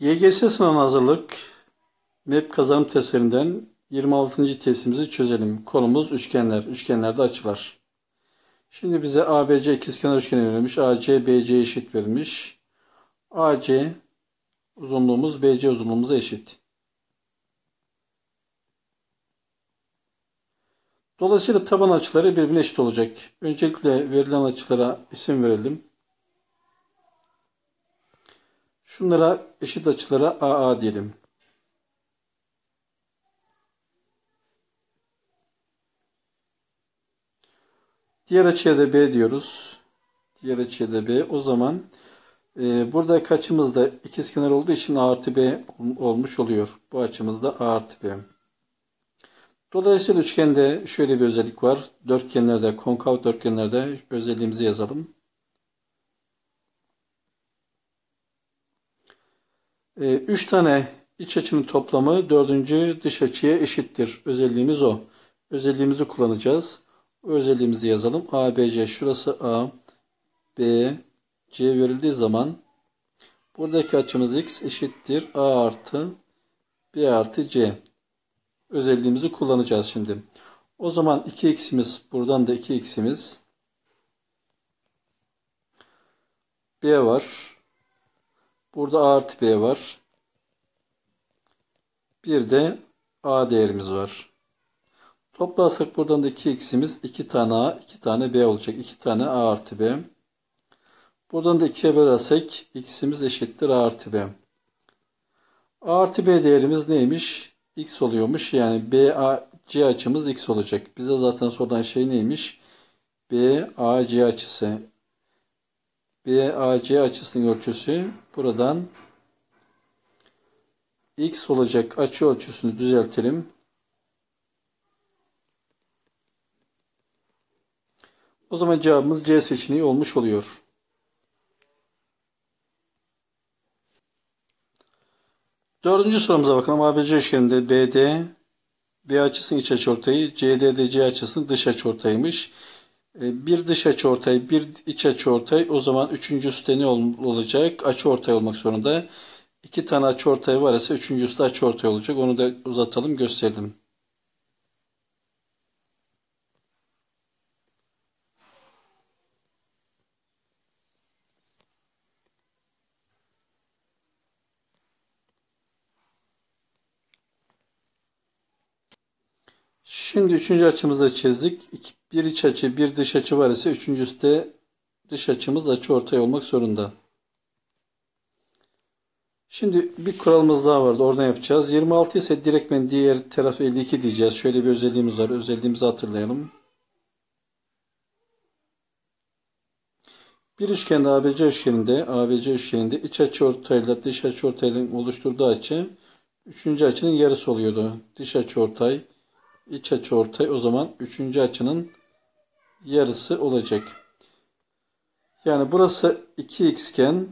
YGS sınavına hazırlık MEP kazanım testlerinden 26. testimizi çözelim. Konumuz üçgenler. Üçgenlerde açılar. Şimdi bize ABC ikizkenar üçgeni verilmiş. AC BC eşit verilmiş. AC uzunluğumuz BC uzunluğumuza eşit. Dolayısıyla taban açıları birbirine eşit olacak. Öncelikle verilen açılara isim verelim. Şunlara eşit açılara AA diyelim. Diğer açıya da B diyoruz. Diğer açıya da B. O zaman e, burada kaçımız da ikizkenar olduğu için A artı B olmuş oluyor. Bu açımızda A artı B. Dolayısıyla üçgende şöyle bir özellik var. Dörtgenlerde, konkav dörtgenlerde özelliğimizi yazalım. E, üç tane iç açının toplamı dördüncü dış açıya eşittir. Özelliğimiz o. Özelliğimizi kullanacağız. O özelliğimizi yazalım. A, B, C. Şurası A, B, C verildiği zaman buradaki açımız x eşittir. A artı B artı C. Özelliğimizi kullanacağız şimdi. O zaman 2x'imiz buradan da 2x'imiz B var. Burada A artı B var. Bir de A değerimiz var. Toplarsak buradan da 2x'imiz 2 tane A, 2 tane B olacak. 2 tane A artı B. Buradan da 2'ye bölersek x'imiz eşittir A artı B. A artı B değerimiz neymiş? X oluyormuş. Yani B, A, C açımız X olacak. Bize zaten sorulan şey neymiş? B, A, C açısı. B, A, C açısının ölçüsü buradan X olacak açı ölçüsünü düzeltelim. O zaman cevabımız C seçeneği olmuş oluyor. Dördüncü sorumuza bakalım. ABC üçgeninde BD B açısının iç açıortayı, CD'de C açısının dış açıortayıymış. E, bir dış açıortay, bir iç açıortay. O zaman üçüncüsü de ne olacak? Açıortay olmak zorunda. İki tane açıortay var ise üçüncüsü de açıortay olacak. Onu da uzatalım, gösterelim. Şimdi üçüncü açımızı çizdik. Bir iç açı, bir dış açı var ise üçüncüsü de dış açımız açı ortay olmak zorunda. Şimdi bir kuralımız daha vardı. Oradan yapacağız. 26 ise direktmen diğer taraf 52 diyeceğiz. Şöyle bir özelliğimiz var. Özelliğimizi hatırlayalım. Bir üçgende ABC üçgeninde ABC üçgeninde iç açı ortayla dış açı ortayla oluşturduğu açı üçüncü açının yarısı oluyordu. Dış açı ortay iç açı ortay o zaman üçüncü açının yarısı olacak. Yani burası 2x iken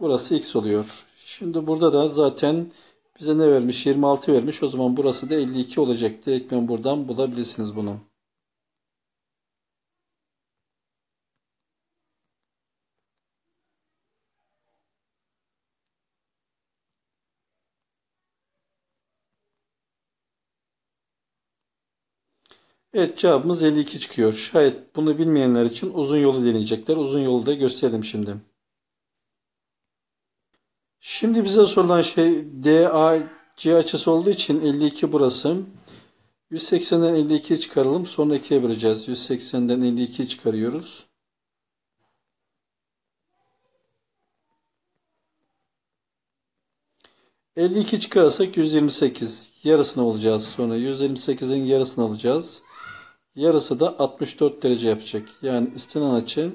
burası x oluyor. Şimdi burada da zaten bize ne vermiş? 26 vermiş. O zaman burası da 52 olacak. Direkt ben buradan bulabilirsiniz bunu. Evet cevabımız 52 çıkıyor. Şayet bunu bilmeyenler için uzun yolu deneyecekler. Uzun yolu da gösterdim şimdi. Şimdi bize sorulan şey DAC açısı olduğu için 52 burası. 180'den 52 çıkaralım. Sonra 2'ye böleceğiz. 180'den 52 çıkarıyoruz. ...52 çıkarırsak 128 yarısını alacağız. Sonra 128'in yarısını alacağız. Yarısı da 64 derece yapacak. Yani istenen açı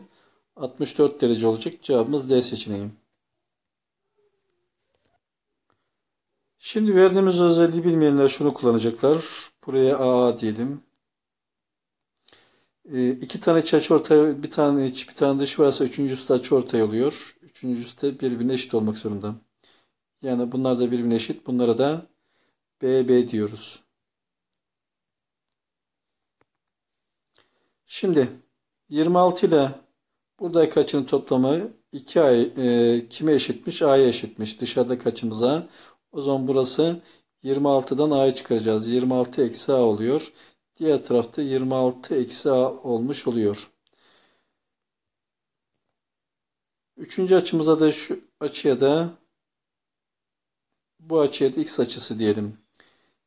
64 derece olacak. Cevabımız D seçeneği. Şimdi verdiğimiz özelliği bilmeyenler şunu kullanacaklar. Buraya AA diyelim. E, iki tane iç açı ortaya, bir tane iç, bir tane dış varsa üçüncüsü de açı ortaya oluyor. Üçüncüsü de birbirine eşit olmak zorunda. Yani bunlar da birbirine eşit. Bunlara da BB diyoruz. Şimdi 26 ile buradaki açının toplamı 2A e, kime eşitmiş? A'ya eşitmiş. Dışarıdaki açımıza. O zaman burası 26'dan A'yı çıkaracağız. 26 eksi A oluyor. Diğer tarafta 26 eksi A olmuş oluyor. Üçüncü açımıza da şu açıya da bu açıya da x açısı diyelim.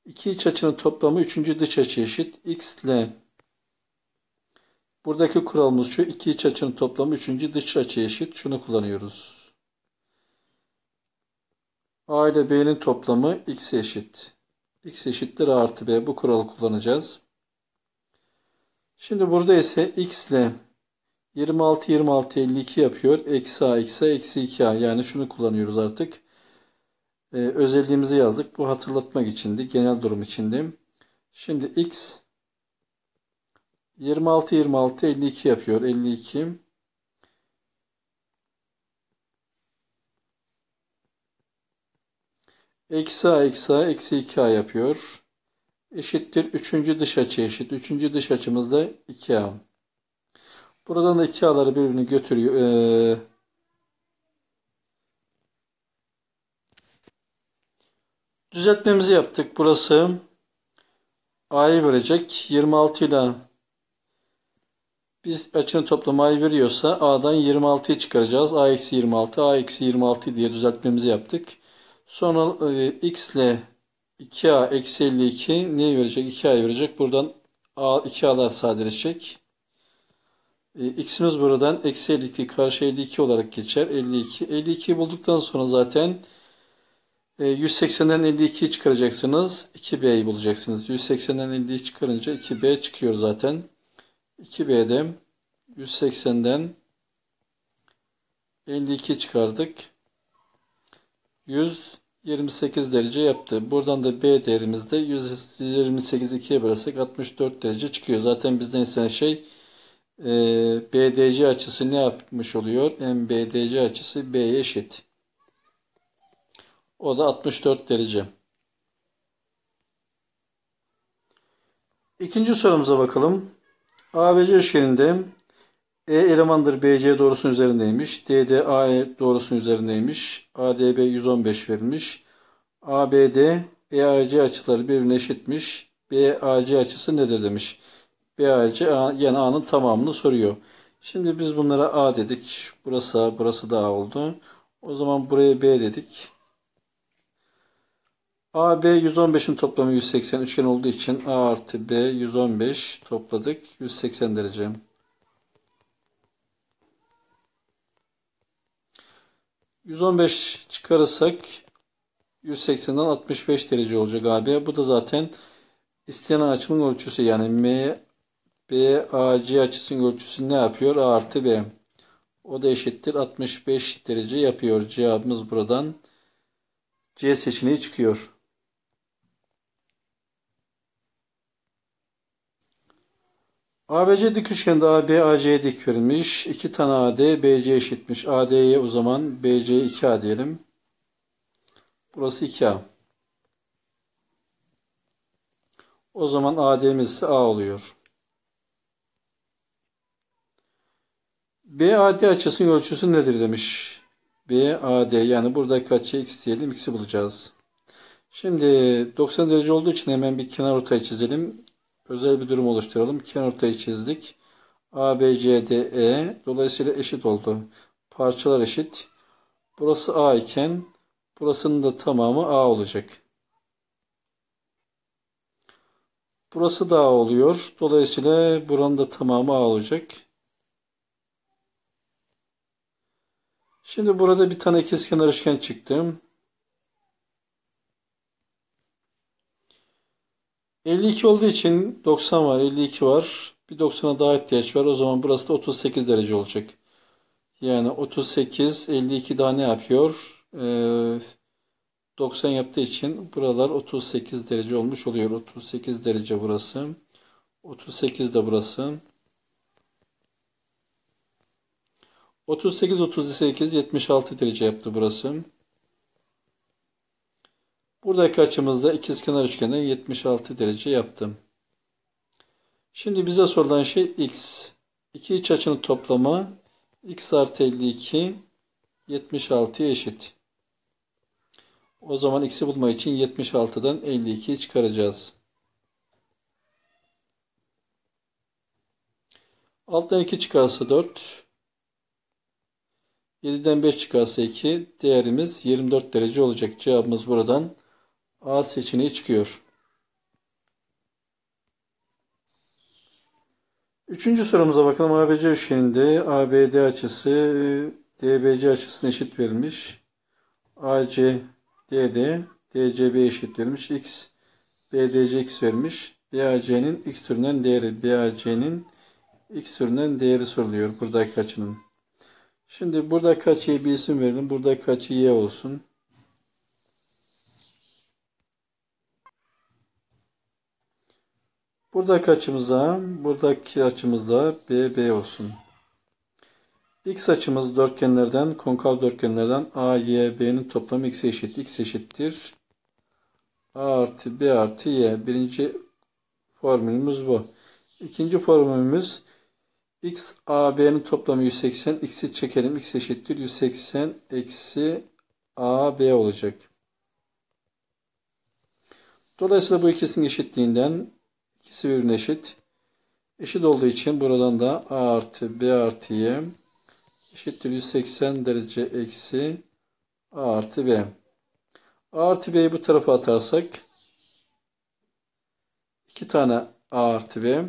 İki iç açının toplamı üçüncü dış açı eşit. x ile buradaki kuralımız şu. iki iç açının toplamı üçüncü dış açı eşit. Şunu kullanıyoruz. a ile b'nin toplamı x eşit. x eşittir a artı b. Bu kuralı kullanacağız. Şimdi burada ise x ile 26 26 52 yapıyor. Eksi a eksi a eksi 2a. Yani şunu kullanıyoruz artık. Ee, özelliğimizi yazdık. Bu hatırlatmak içindi. Genel durum içindi. Şimdi x 26 26 52 yapıyor. 52 Eksi a eksi a eksi 2a yapıyor. Eşittir. Üçüncü dış açı eşit. Üçüncü dış açımız da 2a. Buradan da 2a'ları birbirini götürüyor. Ee, düzeltmemizi yaptık. Burası a'yı verecek. 26 ile biz açının toplamı a'yı veriyorsa a'dan 26'yı çıkaracağız. a eksi 26, a eksi 26 diye düzeltmemizi yaptık. Sonra e, x ile 2a eksi 52 neyi verecek? 2a'yı verecek. Buradan a 2a'lar sadeleşecek. E, x'imiz buradan eksi 52 karşı 52 olarak geçer. 52. 52 bulduktan sonra zaten e, 180'den 52'yi çıkaracaksınız. 2b'yi bulacaksınız. 180'den 50'yi çıkarınca 2b çıkıyor zaten. 2b'de 180'den 52 çıkardık. 128 derece yaptı. Buradan da B değerimizde 128 2'ye bölersek 64 derece çıkıyor. Zaten bizden istenen şey e, BDC açısı ne yapmış oluyor? MBDC açısı B'ye eşit. O da 64 derece. İkinci sorumuza bakalım. ABC üçgeninde E elemandır BC doğrusunun üzerindeymiş. DD AE doğrusunun üzerindeymiş. ADB 115 vermiş. ABD BAC açıları birbirine eşitmiş. BAC açısı nedir demiş. BAC yani A'nın tamamını soruyor. Şimdi biz bunlara A dedik. Burası A, burası da A oldu. O zaman buraya B dedik. AB 115'in toplamı 180 üçgen olduğu için A artı B 115 topladık. 180 derece. ...115 çıkarırsak... ...180'den 65 derece olacak AB. Bu da zaten... ...istenen açının ölçüsü. Yani M... BAC açısının ölçüsü ne yapıyor? A artı B. O da eşittir 65 derece yapıyor. Cevabımız buradan C seçeneği çıkıyor. ABC dik üçgende AB AC'ye dik verilmiş. 2 tane AD BC eşitmiş. AD'ye o zaman BC 2A diyelim. Burası 2A. O zaman AD'miz A oluyor. BAD açısının ölçüsü nedir demiş. BAD yani buradaki açı x diyelim. X'i bulacağız. Şimdi 90 derece olduğu için hemen bir kenar ortaya çizelim. Özel bir durum oluşturalım. Kenar ortayı çizdik. ABCDE dolayısıyla eşit oldu. Parçalar eşit. Burası A iken burasının da tamamı A olacak. Burası da A oluyor. Dolayısıyla buranın da tamamı A olacak. Şimdi burada bir tane ikizkenar üçgen çıktı. 52 olduğu için 90 var, 52 var. Bir 90'a daha ihtiyaç var. O zaman burası da 38 derece olacak. Yani 38, 52 daha ne yapıyor? Ee, 90 yaptığı için buralar 38 derece olmuş oluyor. 38 derece burası. 38 de burası. 38, 38, 76 derece yaptı burası. Buradaki açımızda ikizkenar üçgenden 76 derece yaptım. Şimdi bize sorulan şey x. İki iç açının toplamı x artı 52 76'ya eşit. O zaman x'i bulmak için 76'dan 52'yi çıkaracağız. Alttan 2 çıkarsa 4. 7'den 5 çıkarsa 2. Değerimiz 24 derece olacak. Cevabımız buradan A seçeneği çıkıyor. Üçüncü sorumuza bakalım. ABC üçgeninde ABD açısı DBC açısına eşit verilmiş. AC DD DCB eşit vermiş. X BDC X vermiş. BAC'nin X türünden değeri BAC'nin X türünden değeri soruluyor buradaki açının. Şimdi buradaki açıya bir isim verelim. Buradaki açı Y olsun. Buradaki açımıza, buradaki açımıza BB olsun. X açımız dörtgenlerden, konkav dörtgenlerden A, Y, toplamı X eşit. X eşittir. A artı B artı Y. Birinci formülümüz bu. İkinci formülümüz X, A, toplamı 180. X'i çekelim. X eşittir. 180 eksi A, olacak. Dolayısıyla bu ikisinin eşitliğinden ikisi birbirine eşit. Eşit olduğu için buradan da A artı B artı Y eşittir 180 derece eksi A artı B. A artı B'yi bu tarafa atarsak iki tane A artı B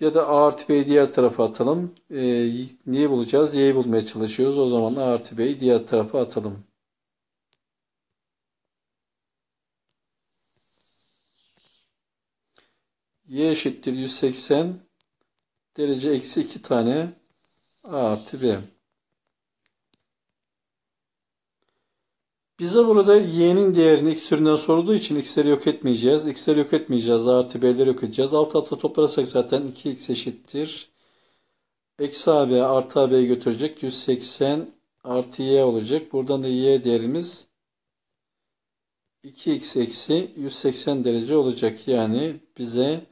ya da A artı B'yi diğer tarafa atalım. Ee, neyi bulacağız? Y'yi bulmaya çalışıyoruz. O zaman A artı B'yi diğer tarafa atalım. Y eşittir 180 derece eksi 2 tane A artı B. Bize burada y'nin değerini x türünden sorulduğu için x'leri yok etmeyeceğiz. x'leri yok etmeyeceğiz. A artı b'leri yok edeceğiz. Alt alta toplarsak zaten 2x eşittir. Eksi ab artı ab'yi götürecek. 180 artı y olacak. Buradan da y değerimiz 2x eksi 180 derece olacak. Yani bize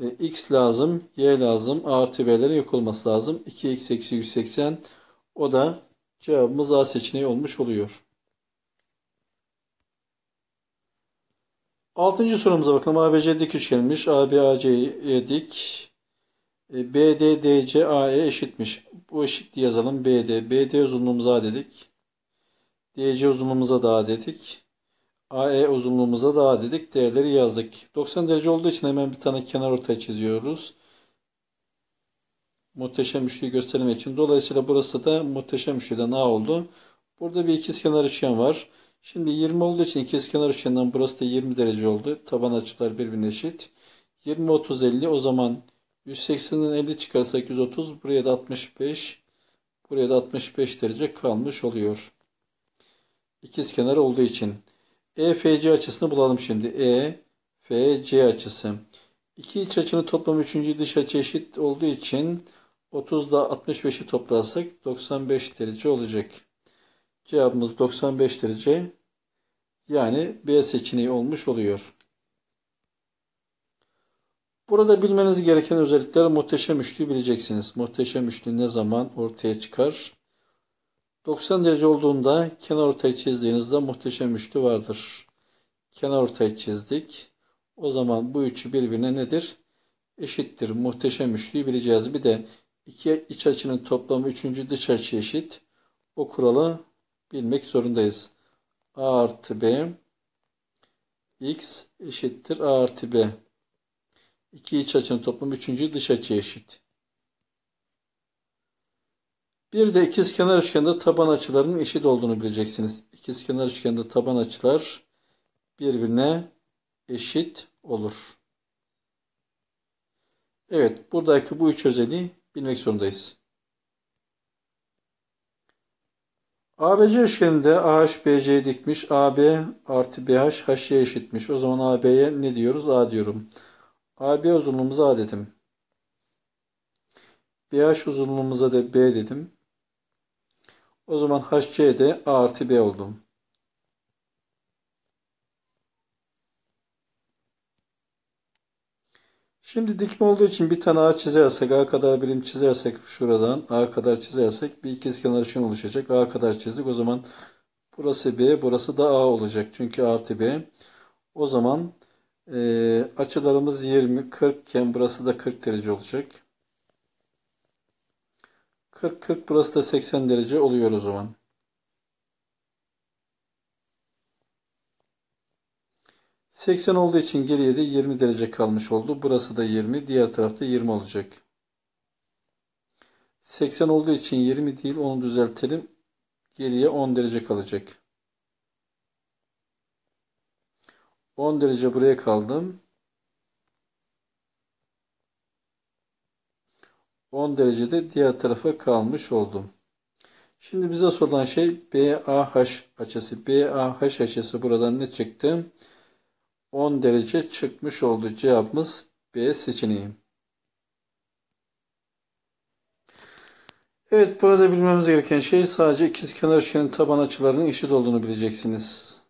e, x lazım, y lazım, artı b'lerin yok olması lazım. 2x eksi 180 o da cevabımız A seçeneği olmuş oluyor. Altıncı sorumuza bakalım. ABC dik üçgenmiş. AB AC'ye dik. E, BD DC AE eşitmiş. Bu eşit yazalım. BD. BD uzunluğumuza dedik. DC uzunluğumuza da dedik. AE uzunluğumuza da A dedik. Değerleri yazdık. 90 derece olduğu için hemen bir tane kenar ortaya çiziyoruz. Muhteşem üçlüyü göstermek için. Dolayısıyla burası da muhteşem üçlüden A oldu. Burada bir ikizkenar üçgen var. Şimdi 20 olduğu için ikizkenar üçgenden burası da 20 derece oldu. Taban açılar birbirine eşit. 20 30 50 o zaman 180'den 50 çıkarsak 130 buraya da 65 buraya da 65 derece kalmış oluyor. İkizkenar olduğu için. EFC açısını bulalım şimdi. EFC açısı. İki iç açının toplamı üçüncü dış açı eşit olduğu için 30'da 65'i toplarsak 95 derece olacak. Cevabımız 95 derece. Yani B seçeneği olmuş oluyor. Burada bilmeniz gereken özellikler muhteşem üçlüyü bileceksiniz. Muhteşem üçlü ne zaman ortaya çıkar? 90 derece olduğunda kenar ortayı çizdiğinizde muhteşem üçlü vardır. Kenar ortayı çizdik. O zaman bu üçü birbirine nedir? Eşittir. Muhteşem üçlüyü bileceğiz. Bir de iki iç açının toplamı üçüncü dış açı eşit. O kuralı bilmek zorundayız. A artı B x eşittir A artı B. İki iç açının toplamı üçüncü dış açı eşit. Bir de ikizkenar üçgende taban açılarının eşit olduğunu bileceksiniz. İkizkenar üçgende taban açılar birbirine eşit olur. Evet, buradaki bu üç özelliği bilmek zorundayız. ABC üçgeninde AH BC'ye dikmiş. AB artı BH HC'ye eşitmiş. O zaman AB'ye ne diyoruz? A diyorum. AB uzunluğumuza A dedim. BH uzunluğumuza da B dedim. O zaman HC'de A artı B oldu. Şimdi dikme olduğu için bir tane A çizersek, A kadar birim çizersek şuradan A kadar çizersek bir ikizkenar üçgen oluşacak. A kadar çizdik. O zaman burası B, burası da A olacak. Çünkü A artı B. O zaman e, açılarımız 20, 40 iken burası da 40 derece olacak. 40, 40 burası da 80 derece oluyor o zaman. Seksen olduğu için geriye de 20 derece kalmış oldu. Burası da 20. Diğer tarafta 20 olacak. 80 olduğu için 20 değil. Onu düzeltelim. Geriye 10 derece kalacak. 10 derece buraya kaldım. 10 derecede diğer tarafa kalmış oldum. Şimdi bize sorulan şey BAH açısı. BAH açısı buradan ne çıktı? 10 derece çıkmış oldu. Cevabımız B seçeneği. Evet burada bilmemiz gereken şey sadece ikizkenar üçgenin taban açılarının eşit olduğunu bileceksiniz.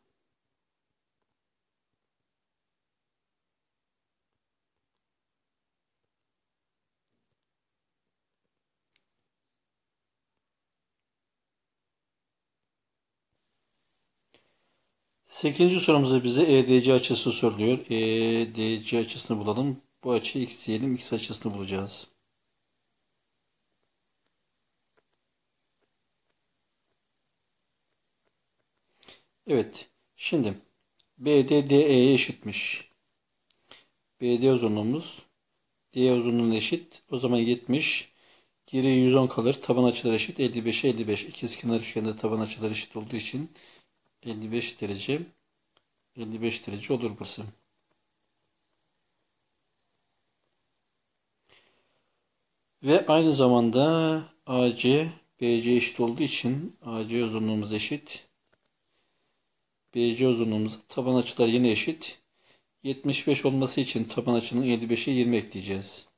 Sekizinci sorumuzda bize EDC açısı soruluyor. EDC açısını bulalım. Bu açı x diyelim. X açısını bulacağız. Evet. Şimdi BD DE'ye eşitmiş. BD uzunluğumuz DE uzunluğuna eşit. O zaman 70. Geriye 110 kalır. Taban açıları eşit. 55'e 55. İkizkenar üçgende taban açıları eşit olduğu için 55 derece 55 derece olur burası. Ve aynı zamanda AC BC eşit olduğu için AC uzunluğumuz eşit. BC uzunluğumuz taban açılar yine eşit. 75 olması için taban açının 55'e 20 ekleyeceğiz.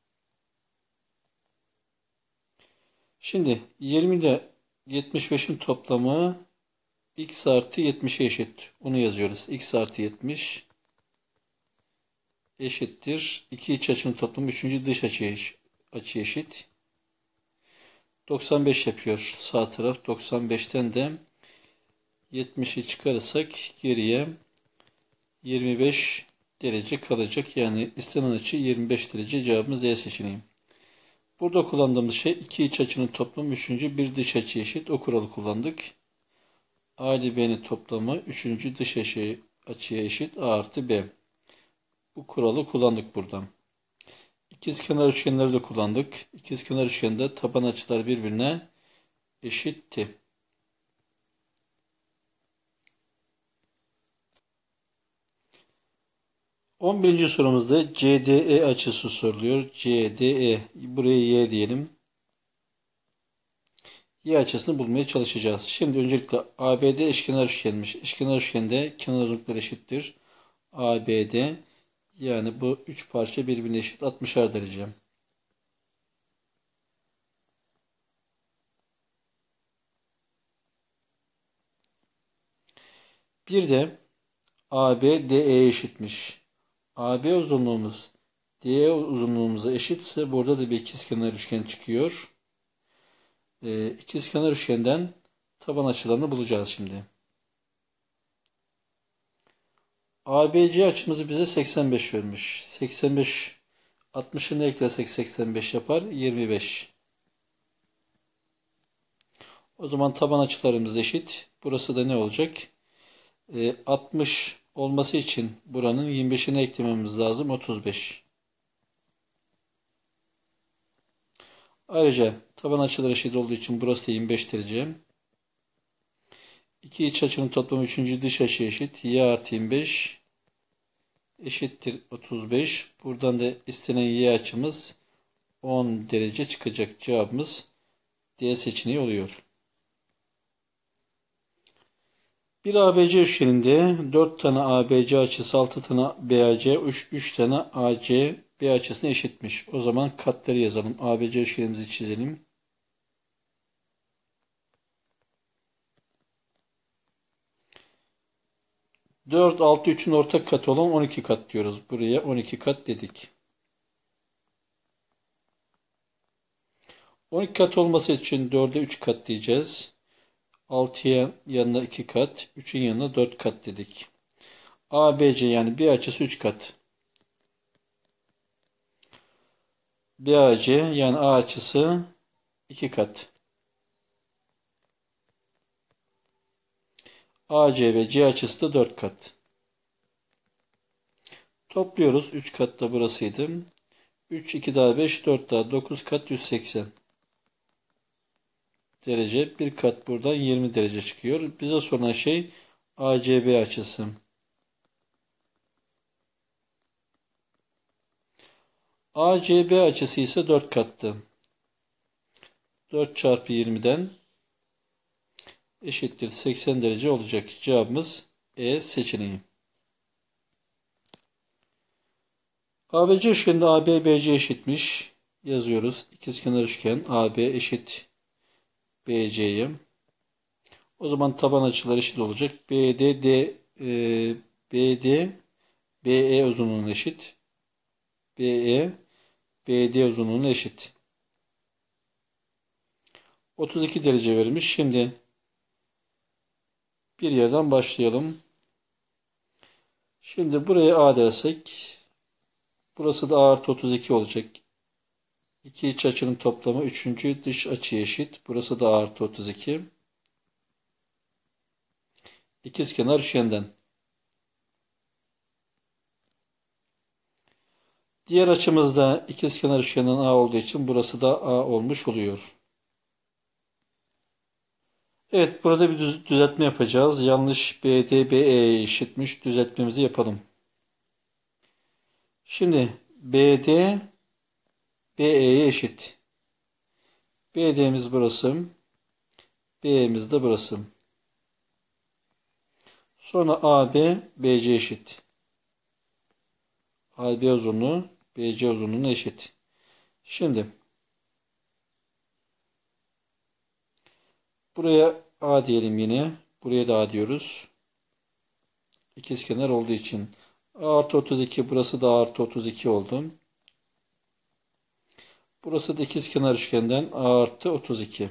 Şimdi 20 ile 75'in toplamı x artı 70'e eşit. Onu yazıyoruz. x artı 70 eşittir. İki iç açının toplamı üçüncü dış açı, açı eşit. 95 yapıyor sağ taraf. 95'ten de 70'i çıkarırsak geriye 25 derece kalacak. Yani istenen açı 25 derece cevabımız E seçeneği. Burada kullandığımız şey iki iç açının toplamı üçüncü bir dış açı eşit. O kuralı kullandık. A ile B'nin toplamı üçüncü dış açı, açıya eşit A artı B. Bu kuralı kullandık buradan. İkizkenar üçgenleri de kullandık. İkizkenar üçgende taban açılar birbirine eşitti. On birinci sorumuzda CDE açısı soruluyor. CDE. Buraya Y diyelim y açısını bulmaya çalışacağız. Şimdi öncelikle ABD eşkenar üçgenmiş. Eşkenar üçgende kenar uzunlukları eşittir. ABD yani bu üç parça birbirine eşit 60'ar derece. Bir de AB DE eşitmiş. AB uzunluğumuz DE uzunluğumuza eşitse burada da bir ikizkenar üçgen çıkıyor e, ikizkenar üçgenden taban açılarını bulacağız şimdi. ABC açımızı bize 85 vermiş. 85 60'ını eklersek 85 yapar. 25. O zaman taban açılarımız eşit. Burası da ne olacak? E, 60 olması için buranın 25'ini eklememiz lazım. 35. Ayrıca taban açıları eşit olduğu için burası da 25 derece. İki iç açının toplamı üçüncü dış açı eşit. Y artı 25 eşittir 35. Buradan da istenen Y açımız 10 derece çıkacak. Cevabımız D seçeneği oluyor. Bir ABC üçgeninde 4 tane ABC açısı, 6 tane BAC, 3, 3 tane AC B açısına eşitmiş. O zaman katları yazalım. ABC üçgenimizi çizelim. 4, 6, 3'ün ortak katı olan 12 kat diyoruz. Buraya 12 kat dedik. 12 kat olması için 4'e 3 kat diyeceğiz. 6'ya yanına 2 kat, 3'ün yanına 4 kat dedik. ABC yani bir açısı 3 kat. BAC yani A açısı 2 kat. AC ve C açısı da 4 kat. Topluyoruz. 3 kat da burasıydı. 3, 2 daha 5, 4 daha 9 kat 180 derece. Bir kat buradan 20 derece çıkıyor. Bize sorulan şey ACB açısı. ACB açısı ise 4 kattı. 4 çarpı 20'den eşittir 80 derece olacak. Cevabımız E seçeneği. ABC üçgeninde AB BC eşitmiş. Yazıyoruz. İkizkenar üçgen AB eşit BC'ye. O zaman taban açıları eşit olacak. BD D e, BD BE uzunluğuna eşit. BE BD uzunluğuna eşit. 32 derece verilmiş. Şimdi bir yerden başlayalım. Şimdi buraya A dersek burası da A artı 32 olacak. İki iç açının toplamı üçüncü dış açı eşit. Burası da A artı 32. İkizkenar üçgenden. Diğer açımızda ikizkenar üçgenden A olduğu için burası da A olmuş oluyor. Evet burada bir düzeltme yapacağız. Yanlış BD BE'ye eşitmiş. Düzeltmemizi yapalım. Şimdi BD BE'ye eşit. BD'miz burası. BE'miz de burası. Sonra AB BC eşit. AB uzunluğu BC uzunluğuna eşit. Şimdi buraya A diyelim yine. Buraya da A diyoruz. İkizkenar olduğu için A artı 32 burası da A artı 32 oldu. Burası da ikizkenar üçgenden A artı 32.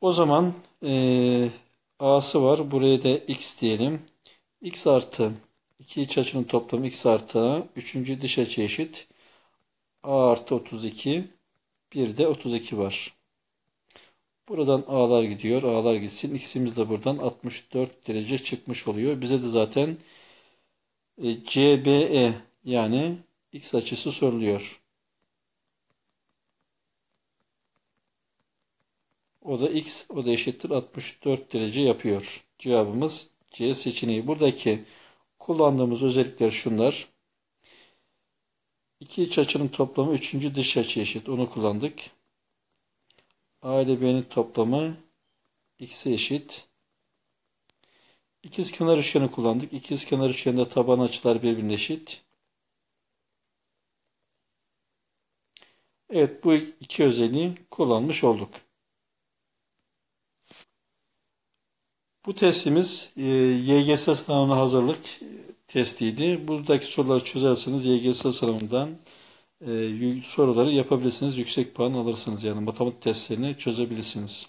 O zaman e, A'sı var. Buraya da X diyelim. X artı 2 iç açının toplamı X artı A. Üçüncü dış açı eşit. A artı 32. Bir de 32 var. Buradan A'lar gidiyor. A'lar gitsin. X'imiz de buradan 64 derece çıkmış oluyor. Bize de zaten e, CBE yani X açısı soruluyor. O da X, o da eşittir 64 derece yapıyor. Cevabımız C seçeneği. Buradaki kullandığımız özellikler şunlar. İki iç açının toplamı üçüncü dış açı eşit. Onu kullandık. A ile B'nin toplamı x'e eşit. İkiz kenar üçgeni kullandık. İkiz kenar üçgeninde taban açılar birbirine eşit. Evet bu iki özelliği kullanmış olduk. Bu testimiz e, YGS sınavına hazırlık testiydi. Buradaki soruları çözerseniz YGS sınavından e, soruları yapabilirsiniz. Yüksek puan alırsınız. Yani matematik testlerini çözebilirsiniz.